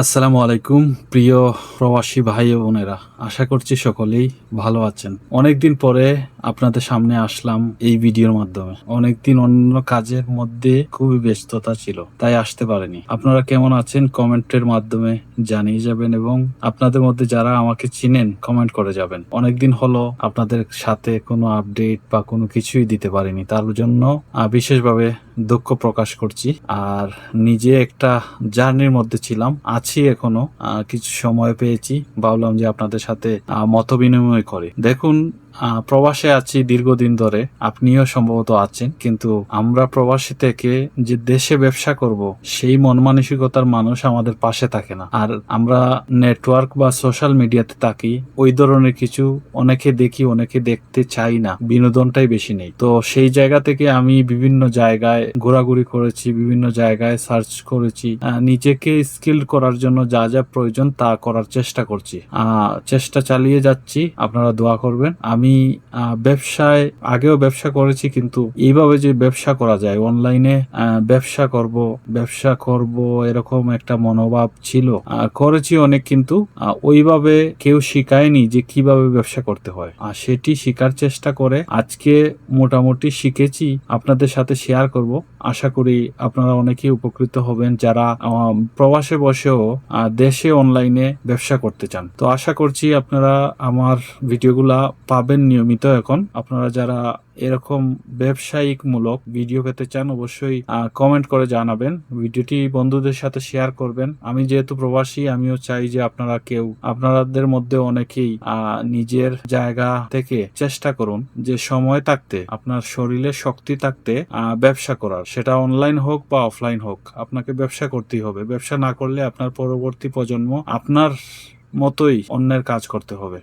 আসসালামু আলাইকুম প্রিয় প্রবাসী ভাই বোনেরা। আশা করছি সকলেই ভালো আছেন। অনেকদিন পরে আপনাদের সামনে আসলাম এই ভিডিওর মাধ্যমে। অনেকদিন অন্য কাজের মধ্যে খুবই ব্যস্ততা ছিল, তাই আসতে পারেনি। আপনারা কেমন আছেন কমেন্টের মাধ্যমে জানিয়ে যাবেন এবং আপনাদের মধ্যে যারা আমাকে চিনেন, কমেন্ট করে যাবেন। অনেকদিন হলো আপনাদের সাথে কোনো আপডেট বা কোনো কিছুই দিতে পারিনি, তার জন্য বিশেষভাবে দুঃখ প্রকাশ করছি। আর নিজে একটা জার্নির মধ্যে ছিলাম, আছি এখনও কিছু সময় পেয়েছি, ভাবলাম যে আপনাদের সাথে মত বিনিময় করি। দেখুন প্রবাসে আছি দীর্ঘদিন ধরে। আপনিও সম্ভবত আছেন, কিন্তু আমরা প্রবাসী থেকে যে দেশে ব্যবসা করব, সেই মন মানসিকতার মানুষ আমাদের পাশে থাকে না। আর আমরা নেটওয়ার্ক বা সোশ্যাল মিডিয়াতে থাকি, ওই ধরনের কিছু অনেকে দেখি, অনেকে দেখতে চাই না। বিনোদনটাই বেশি নেই। তো সেই জায়গা থেকে আমি বিভিন্ন জায়গায় ঘোরাঘুরি করেছি, বিভিন্ন জায়গায় সার্চ করেছি। নিজেকে স্কিল করার জন্য যা যা প্রয়োজন তা করার চেষ্টা করছি। চেষ্টা চালিয়ে যাচ্ছি। আপনারা দোয়া করবেন। আমি আহ, ব্যবসায় আগেও ব্যবসা করেছি কিন্তু এইভাবে যে ব্যবসা করা যায় অনলাইনে ব্যবসা করব ব্যবসা করব এরকম একটা মনোভাব ছিল। করেছি অনেক কিন্তু ওইভাবে কেউ শিখায়নি যে কীভাবে ব্যবসা করতে হয়। আর সেটি শেখার চেষ্টা করে আজকে মোটামুটি শিখেছি আপনাদের সাথে শেয়ার করব। আশা করি আপনারা অনেকেই উপকৃত হবেন যারা প্রবাসে বসেও দেশে অনলাইনে ব্যবসা করতে চান। তো আশা করছি আপনারা আমার ভিডিওগুলা পাবেন। নিয়মিত এখন। আপনারা যারা এরকম ব্যবসায়িক মূলক ভিডিও পেতে চান, অবশ্যই কমেন্ট করে জানাবেন। ভিডিওটি বন্ধুদের সাথে শেয়ার করবেন। আমি যেহেতু প্রবাসী, আমিও চাই যে আপনারা কেউ আপনাদের মধ্যে অনেকেই নিজের জায়গা থেকে চেষ্টা করুন যে সময় থাকতে, আপনার শরীরে শক্তি থাকতে ব্যবসা করার। সেটা অনলাইন হোক বা অফলাইন হোক, আপনাকে ব্যবসা করতেই হবে। ব্যবসা না করলে আপনার পরবর্তী প্রজন্ম আপনার মতোই অন্যের কাজ করতে হবে।